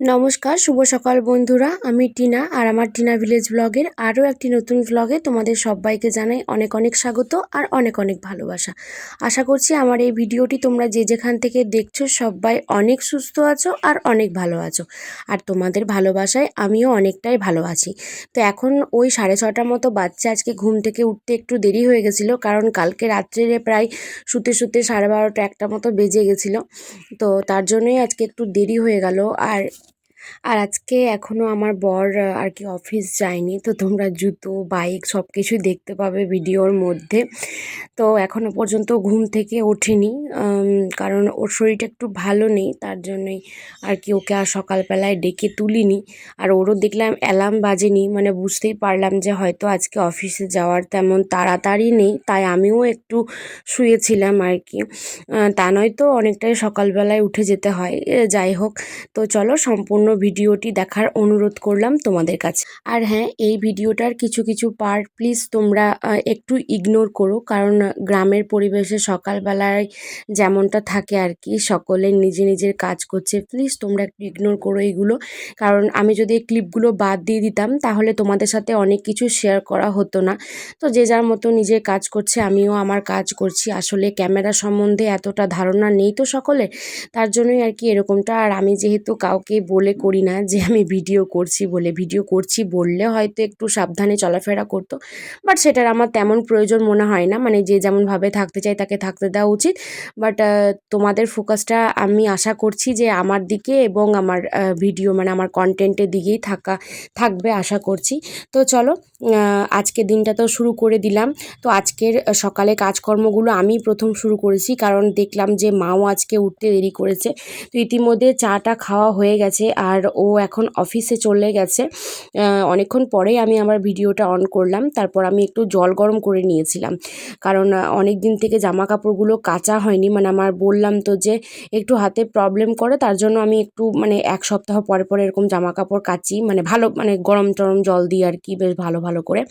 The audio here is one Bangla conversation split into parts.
নমস্কার, শুভ সকাল বন্ধুরা। আমি টিনা আর আমার টিনা ভিলেজ ব্লগের আরও একটি নতুন ব্লগে তোমাদের সবাইকে জানাই অনেক অনেক স্বাগত আর অনেক অনেক ভালোবাসা। আশা করছি আমার এই ভিডিওটি তোমরা যে যেখান থেকে দেখছ সবাই অনেক সুস্থ আছো আর অনেক ভালো আছো। আর তোমাদের ভালোবাসায় আমিও অনেকটাই ভালো আছি। তো এখন ওই সাড়ে ছটার মতো বাচ্চা আজকে ঘুম থেকে উঠতে একটু দেরি হয়ে গেছিল, কারণ কালকে রাত্রে প্রায় শুতে শুতে সাড়ে বারোটা একটা মতো বেজে গেছিল। তো তার জন্যই আজকে একটু দেরি হয়ে গেল। আর আর আজকে এখনও আমার বর আর কি অফিস যায়নি, তো তোমরা জুতো বাইক সব কিছুই দেখতে পাবে ভিডিওর মধ্যে। তো এখনও পর্যন্ত ঘুম থেকে ওঠেনি কারণ ওর শরীরটা একটু ভালো নেই, তার জন্যই আর কি ওকে আর সকালবেলায় ডেকে তুলিনি। আর ওরও দেখলাম অ্যালার্ম বাজেনি মানে বুঝতেই পারলাম যে হয়তো আজকে অফিসে যাওয়ার তেমন তাড়াতাড়ি নেই, তাই আমিও একটু শুয়েছিলাম আর কি। তা নয়তো অনেকটাই সকালবেলায় উঠে যেতে হয় যাই হোক। তো চলো সম্পূর্ণ ভিডিওটি দেখার অনুরোধ করলাম তোমাদের কাছে। আর হ্যাঁ এই ভিডিওটার কিছু কিছু পার্ট প্লিজ তোমরা একটু ইগনোর করো। কারণ গ্রামের পরিবেশে সকালবেলায় যেমনটা থাকে আর কি, সকলে নিজে নিজের কাজ করছে প্লিজ তোমরা একটু ইগনোর করো এইগুলো কারণ আমি যদি এই ক্লিপগুলো বাদ দিয়ে দিতাম, তাহলে তোমাদের সাথে অনেক কিছু শেয়ার করা হতো না। তো যে যার মতো নিজের কাজ করছে, আমিও আমার কাজ করছি। আসলে ক্যামেরা সম্বন্ধে এতটা ধারণা নেই তো সকলে তার জন্যই আর কি এরকমটা। আর আমি যেহেতু কাউকে বলে করি না যে আমি ভিডিও করছি বলে। ভিডিও করছি বললে হয়তো একটু সাবধানে চলাফেরা করতো। বাট সেটার আমার তেমন প্রয়োজন মনে হয় না। মানে যে যেমনভাবে থাকতে চাই তাকে থাকতে দেওয়া উচিত। বাট তোমাদের ফোকাসটা আমি আশা করছি যে আমার দিকে এবং আমার ভিডিও মানে আমার কন্টেন্টের দিকেই থাকা, থাকবে আশা করছি। তো চলো আজকে দিনটা তো শুরু করে দিলাম। তো আজকের সকালে কাজকর্মগুলো আমি প্রথম শুরু করেছি। কারণ দেখলাম যে মাও আজকে উঠতে দেরি করেছে। তো ইতিমধ্যে চাটা খাওয়া হয়ে গেছে। আর ও এখন অফিসে চলে গেছে। অনেকক্ষণ পরেই আমি আমার ভিডিওটা অন করলাম, তারপর আমি একটু জল গরম করে নিয়েছিলাম। কারণ অনেক দিন থেকে জামা কাপড়গুলো কাচা হয়নি মানে আমার বললাম তো যে একটু হাতে প্রবলেম করে, তার জন্য আমি একটু মানে এক সপ্তাহ পরে পরে এরকম জামা কাপড় কাচি মানে ভালো মানে গরম টরম জল দিয়ে আর কি, বেশ ভালো ভালো করে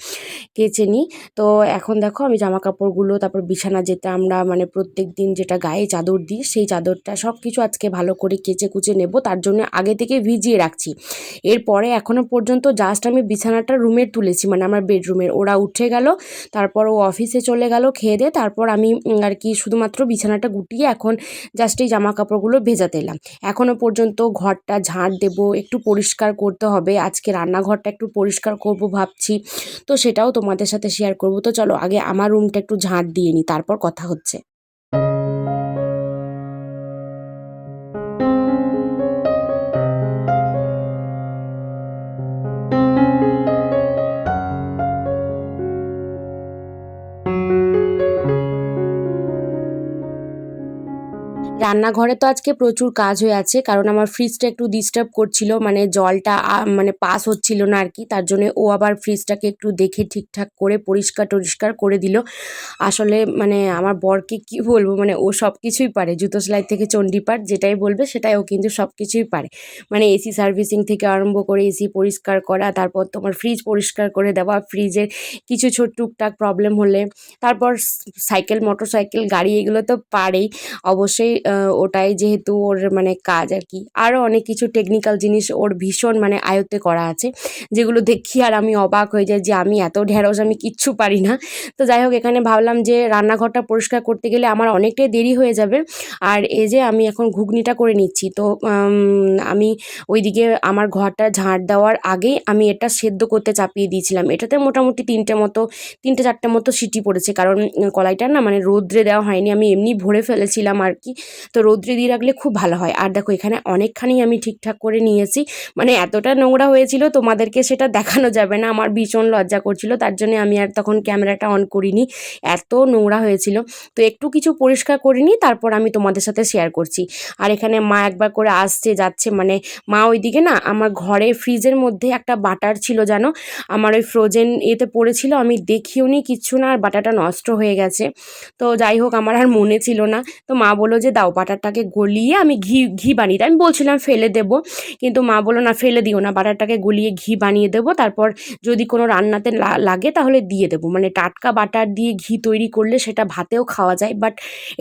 কেচে নিই। তো এখন দেখো আমি জামা কাপড়গুলো তারপর বিছানা যেতে আমরা মানে প্রত্যেক দিন যেটা গায়ে চাদর দিই, সেই চাদরটা সব কিছু আজকে ভালো করে কেচে কুচে নেব। তার জন্য আগে থেকে ভিজিয়ে রাখছি। এরপরে এখনও পর্যন্ত জাস্ট আমি বিছানাটা রুমের তুলেছি মানে আমার বেডরুমের ওরা উঠে গেল, তারপর ও অফিসে চলে গেল, খেয়ে দিয়ে তারপর আমি আর কি, শুধুমাত্র বিছানাটা গুটিয়ে এখন জাস্ট এই জামা কাপড়গুলো ভেজাতে এলাম। এখনও পর্যন্ত ঘরটা ঝাঁট দেব, একটু পরিষ্কার করতে হবে। আজকে রান্নাঘরটা একটু পরিষ্কার করব ভাবছি, তো সেটাও তোমাদের সাথে শেয়ার করব। তো চলো, আগে আমার রুমটা একটু ঝাঁট দিয়ে নিই তারপর কথা হচ্ছে। রান্নাঘরে তো আজকে প্রচুর কাজ হয়ে আছে, কারণ আমার ফ্রিজটা একটু ডিস্টার্ব করছিল মানে জলটা মানে পাস হচ্ছিল না আর কি তার জন্য ও আবার ফ্রিজটাকে একটু দেখে ঠিকঠাক করে পরিষ্কার টরিষ্কার করে দিল। আসলে মানে আমার বরকে কি বলব মানে ও সব কিছুই পারে, জুতো সেলাই থেকে চণ্ডীপাঠ যেটাই বলবে সেটাই ও কিন্তু সব কিছুই পারে। মানে এসি সার্ভিসিং থেকে আরম্ভ করে এসি পরিষ্কার করা, তারপর তোমার ফ্রিজ পরিষ্কার করে দেওয়া ফ্রিজের কিছু ছোট টুকটাক প্রবলেম হলে, তারপর সাইকেল মোটর সাইকেল গাড়ি এগুলো তো পারেই। অবশ্যই ওটাই যেহেতু ওর মানে কাজ আর কি। আরও অনেক কিছু টেকনিক্যাল জিনিস ওর ভীষণ মানে আয়ত্তে করা আছে, যেগুলো দেখি আর আমি অবাক হয়ে যাই যে আমি এত ঢেঁড়স আমি কিচ্ছু পারি না। তো যাই হোক, এখানে ভাবলাম যে রান্নাঘরটা পরিষ্কার করতে গেলে আমার অনেকটাই দেরি হয়ে যাবে। আর এই যে আমি এখন ঘুগনিটা করে নিচ্ছি, তো আমি ওইদিকে আমার ঘরটা ঝাঁট দেওয়ার আগেই আমি এটা সেদ্ধ করতে চাপিয়ে দিয়েছিলাম। এটাতে মোটামুটি তিনটে মতো, তিনটে চারটে মতো সিটি পড়েছে, কারণ কলাইটা না মানে রোদ্রে দেওয়া হয়নি, আমি এমনি ভরে ফেলেছিলাম আর কি। তো রৌদ্রে দিয়ে রাখলে খুব ভালো হয়। আর দেখো, এখানে অনেকখানি আমি ঠিকঠাক করে নিয়েছি। মানে এতটা নোংরা হয়েছিল, তোমাদেরকে সেটা দেখানো যাবে না। আমার ভীষণ লজ্জা করছিল, তার জন্য আমি আর তখন ক্যামেরাটা অন করিনি। এত নোংরা হয়েছিল। তো একটু কিছু পরিষ্কার করিনি তারপর আমি তোমাদের সাথে শেয়ার করছি। আর এখানে মা একবার করে আসছে, যাচ্ছে মানে মা ওইদিকে না, আমার ঘরে ফ্রিজের মধ্যে একটা বাটার ছিল, জানো? আমার ওই ফ্রোজেন এতে পড়েছিল, আমি দেখিও নি, কিচ্ছু না, আর বাটাটা নষ্ট হয়ে গেছে। তো যাই হোক, আমার আর মনে ছিল না। তো মা বলল যে দাও, বাটারটাকে গলিয়ে আমি ঘি ঘি বানিয়ে আমি বলছিলাম ফেলে দেবো, কিন্তু মা বলো না, ফেলে দিও না, বাটারটাকে গলিয়ে ঘি বানিয়ে দেবো। তারপর যদি কোনো রান্নাতে লাগে তাহলে দিয়ে দেবো। মানে টাটকা বাটার দিয়ে ঘি তৈরি করলে সেটা ভাতেও খাওয়া যায়, বাট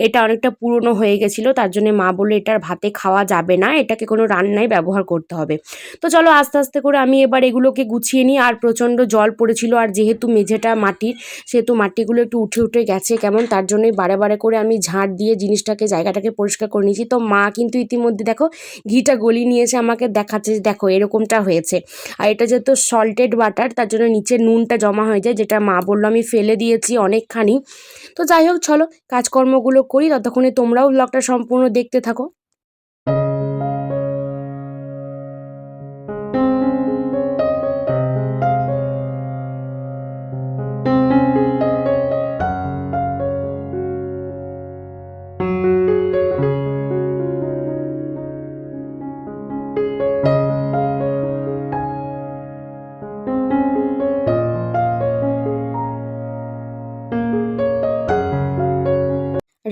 এটা অনেকটা পুরনো হয়ে গেছিল, তার জন্য মা বলল, এটার ভাতে খাওয়া যাবে না, এটাকে কোনো রান্নায় ব্যবহার করতে হবে। তো চলো আস্তে আস্তে করে আমি এবার এগুলোকে গুছিয়ে নিই, আর প্রচণ্ড জল পড়েছিল, আর যেহেতু মেঝেটা মাটির, সেহেতু মাটিগুলো একটু উঠে উঠে গেছে কেমন, তার জন্যই বারে বারে করে আমি ঝাঁট দিয়ে জিনিসটাকে, জায়গাটাকে পরিষ্কার করে নিয়েছি। তো মা কিন্তু ইতিমধ্যে দেখো ঘিটা গলি নিয়েছে, আমাকে দেখাচ্ছে দেখো এরকমটা হয়েছে। আর এটা যেহেতু সল্টেড বাটার তার জন্য নিচে নুনটা জমা হয়ে যায়, যেটা মা বলল আমি ফেলে দিয়েছি অনেকখানি। তো যাই হোক, চলো কাজকর্মগুলো করি, ততক্ষণে তোমরাও ব্লগটা সম্পূর্ণ দেখতে থাকো।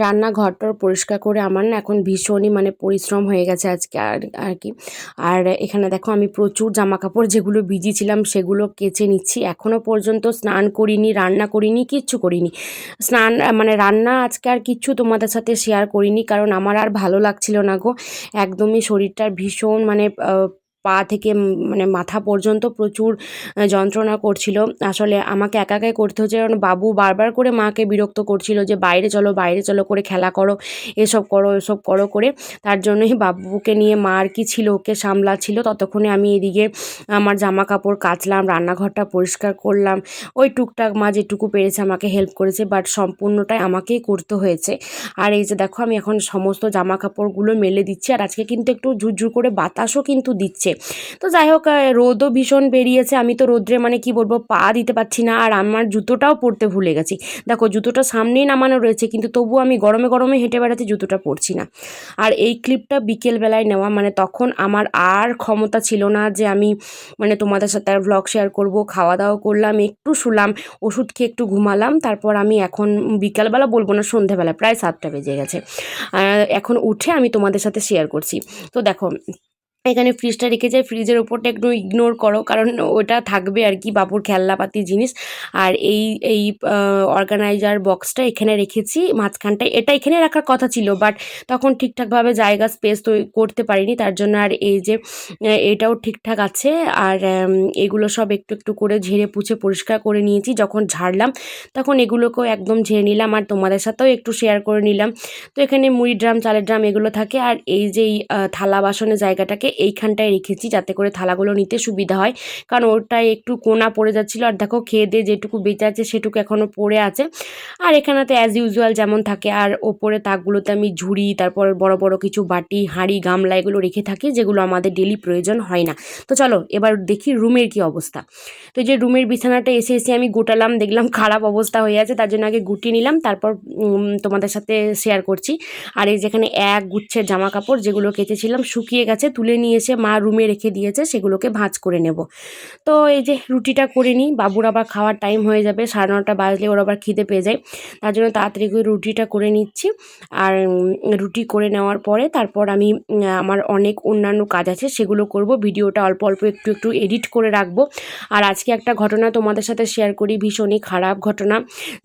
রান্নাঘরটার পরিষ্কার করে আমার না এখন ভীষণই মানে পরিশ্রম হয়ে গেছে আজকে আর আর কি। আর এখানে দেখো আমি প্রচুর জামা কাপড় যেগুলো ভিজিয়েছিলাম সেগুলো কেচে নিচ্ছি। এখনও পর্যন্ত স্নান করিনি, রান্না করিনি, কিচ্ছু করিনি। স্নান মানে রান্না আজকে আর কিচ্ছু তোমাদের সাথে শেয়ার করিনি কারণ আমার আর ভালো লাগছিল না গো। একদমই শরীরটার ভীষণ মানে পা থেকে মানে মাথা পর্যন্ত প্রচুর যন্ত্রণা করছিল। আসলে আমাকে একা একাই করতে হচ্ছে, কারণ বাবু বারবার করে মাকে বিরক্ত করছিল যে, বাইরে চলো বাইরে চলো করে খেলা করো, এসব করো এসব করো করে। তার জন্যই বাবুকে নিয়ে মা আর কি ছিল, ওকে সামলাচ্ছিল। ততক্ষণে আমি এদিকে আমার জামা কাপড় কাচলাম, রান্নাঘরটা পরিষ্কার করলাম। ওই টুকটাক মা যেটুকু পেরেছে আমাকে হেল্প করেছে বাট সম্পূর্ণটাই আমাকেই করতে হয়েছে। আর এই যে দেখো, আমি এখন সমস্ত জামা কাপড়গুলো মেলে দিচ্ছি, আর আজকে কিন্তু একটু ঝুরঝুর করে বাতাসও কিন্তু দিচ্ছে। তো যাই হোক রোদও ভীষণ বেরিয়েছে। আমি তো রোদ্রে মানে কি বলব, পা দিতে পারছি না, আর আমার জুতোটাও পরতে ভুলে গেছি। দেখো, জুতোটা সামনেই নামানো রয়েছে, কিন্তু তবুও আমি গরমে গরমে হেঁটে বেড়াতে জুতোটা পরছি না। আর এই ক্লিপটা বিকেলবেলায় নেওয়া মানে তখন আমার আর ক্ষমতা ছিল না যে আমি মানে তোমাদের সাথে আর ভ্লগ শেয়ার করব। খাওয়া দাওয়া করলাম, একটু শুলাম, ওষুধ খেয়ে একটু ঘুমালাম, তারপর আমি এখন বিকালবেলা বলব না সন্ধেবেলা প্রায় সাতটা বেজে গেছে। এখন উঠে আমি তোমাদের সাথে শেয়ার করছি। তো দেখো এখানে ফ্রিজটা রেখে যাই। ফ্রিজের ওপরটা একটু ইগনোর করো, কারণ ওটা থাকবে আর কি বাবুর খেলনাপাতি জিনিস। আর এই এই অর্গানাইজার বক্সটা এখানে রেখেছি মাঝখানটায় এটা এখানে রাখার কথা ছিল বাট তখন ঠিকঠাকভাবে জায়গা স্পেস তো করতে পারিনি, তার জন্য আর এই যে এটাও ঠিকঠাক আছে। আর এগুলো সব একটু একটু করে ঝেড়ে পুছে পরিষ্কার করে নিয়েছি, যখন ঝাড়লাম, তখন এগুলোকেও একদম ঝেড়ে নিলাম। আর তোমাদের সাথেও একটু শেয়ার করে নিলাম। তো এখানে মুড়ি ড্রাম, চালের ড্রাম এগুলো থাকে। আর এই যে থালা বাসনের জায়গাটাকে এইখানটায় রেখেছি যাতে করে থালাগুলো নিতে সুবিধা হয়। কারণ ওটায় একটু কোনা পড়ে যাচ্ছিল আর দেখো খেয়ে দিয়ে যেটুকু বেঁচে আছে সেটুকু এখনও পড়ে আছে। আর এখানেতে অ্যাজ ইউজুয়াল যেমন থাকে আর ওপরে তাকগুলোতে আমি ঝুড়ি, তারপর বড় বড় কিছু বাটি, হাঁড়ি, গামলা এগুলো রেখে থাকি যেগুলো আমাদের ডেলি প্রয়োজন হয় না। তো চলো এবার দেখি রুমের কি অবস্থা। তো যে রুমের বিছানাটা এসে এসে আমি গোটালাম, দেখলাম খারাপ অবস্থা হয়ে আছে, তার জন্য আগে গুটিয়ে নিলাম, তারপর তোমাদের সাথে শেয়ার করছি। আর এই যেখানে এক গুচ্ছের জামা কাপড় যেগুলো কেচেছিলাম, শুকিয়ে গেছে, তুলে নিয়ে এসে মা রুমে রেখে দিয়েছে, সেগুলোকে ভাঁজ করে নেব। তো এই যে রুটিটা করে নিই, বাবুর আবার খাওয়ার টাইম হয়ে যাবে, সাড়ে নটা বাজলে ওর আবার খিদে পেয়ে যায়। তার জন্য তাড়াতাড়ি করে রুটিটা করে নিচ্ছি। আর রুটি করে নেওয়ার পরে তারপর আমি আমার অনেক অন্যান্য কাজ আছে, সেগুলো করব। ভিডিওটা অল্প অল্প একটু একটু এডিট করে রাখব। আর আজকে একটা ঘটনা তোমাদের সাথে শেয়ার করি, ভীষণই খারাপ ঘটনা।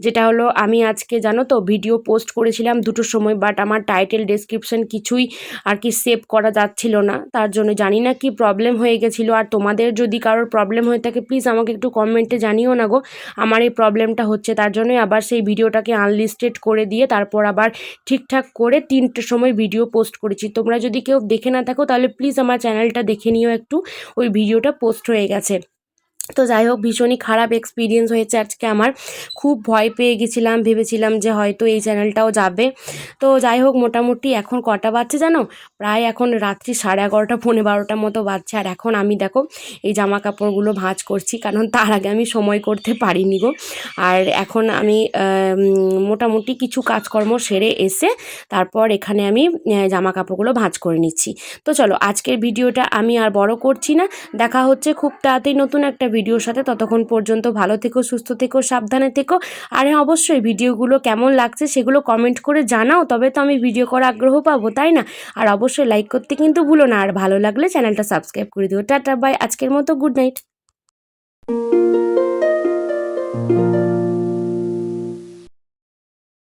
যেটা হলো, আমি আজকে জানো তো ভিডিও পোস্ট করেছিলাম দুটোর সময় বাট আমার টাইটেল ডেসক্রিপশন কিছুই আর কি সেভ করা যাচ্ছিল না। তার জন্য জানি না কি প্রবলেম হয়ে গেছিল। আর তোমাদের যদি কারোর প্রবলেম হয়ে থাকে প্লিজ আমাকে একটু কমেন্টে জানিও না গো। আমার এই প্রবলেমটা হচ্ছে, তার জন্যই আবার সেই ভিডিওটাকে আনলিস্টেড করে দিয়ে তারপর আবার ঠিকঠাক করে তিনটের সময় ভিডিও পোস্ট করেছি। তোমরা যদি কেউ দেখে না থাকো, তাহলে প্লিজ আমার চ্যানেলটা দেখে নিও একটু। ওই ভিডিওটা পোস্ট হয়ে গেছে। তো যাই হোক, ভীষণই খারাপ এক্সপিরিয়েন্স হয়েছে আজকে আমার। খুব ভয় পেয়ে গেছিলাম, ভেবেছিলাম যে হয়তো এই চ্যানেলটাও যাবে। তো যাই হোক, মোটামুটি এখন কটা বাজছে জানো? প্রায় এখন রাত্রি সাড়ে এগারোটা, পৌনে বারোটার মতো বাজছে। আর এখন আমি দেখো, এই জামা কাপড়গুলো ভাঁজ করছি, কারণ তার আগে আমি সময় করতে পারিনি গো। আর এখন আমি মোটামুটি কিছু কাজকর্ম সেরে এসে তারপর এখানে আমি জামা কাপড়গুলো ভাঁজ করে নিচ্ছি। তো চলো, আজকের ভিডিওটা আমি আর বড় করছি না। দেখা হচ্ছে খুব তাড়াতাড়ি নতুন একটা ভিডিওর সাথে ততক্ষণ পর্যন্ত ভালো থেকো, সুস্থ থেকো, সাবধানে থেকো। আর হ্যাঁ অবশ্যই ভিডিওগুলো কেমন লাগছে সেগুলো কমেন্ট করে জানাও, তবে তো আমি ভিডিও করার আগ্রহ পাবো, তাই না? আর অবশ্যই লাইক করতে কিন্তু ভুলো না, আর ভালো লাগলে চ্যানেলটা সাবস্ক্রাইব করে দিও। টাটা বাই আজকের মতো গুড নাইট